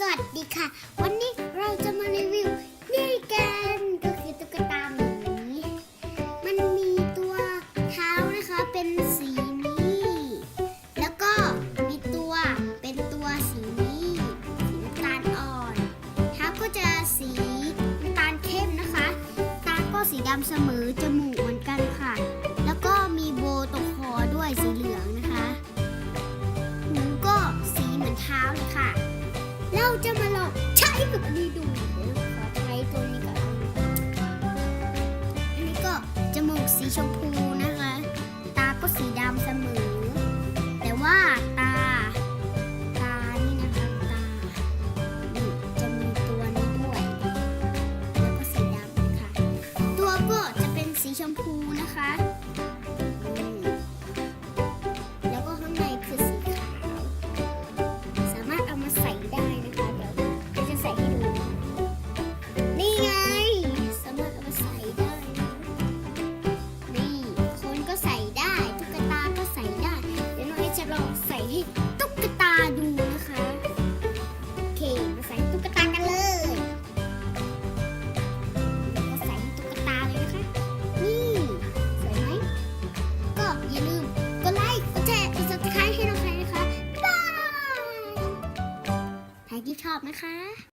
สวัสดีค่ะ วันนี้เราจะมารีวิวนี่กันก็คือตุ๊กตาหมีมันมีตัวเท้านะคะเป็นสีนี้ แล้วก็มีตัวเป็นตัวสีนี้สีน้ำตาลอ่อนเท้าก็จะสีน้ำตาลเข้มนะคะ ตาก็สีดำเสมอจมูกเหมือนกันค่ะ 相扑 ที่ชอบนะคะ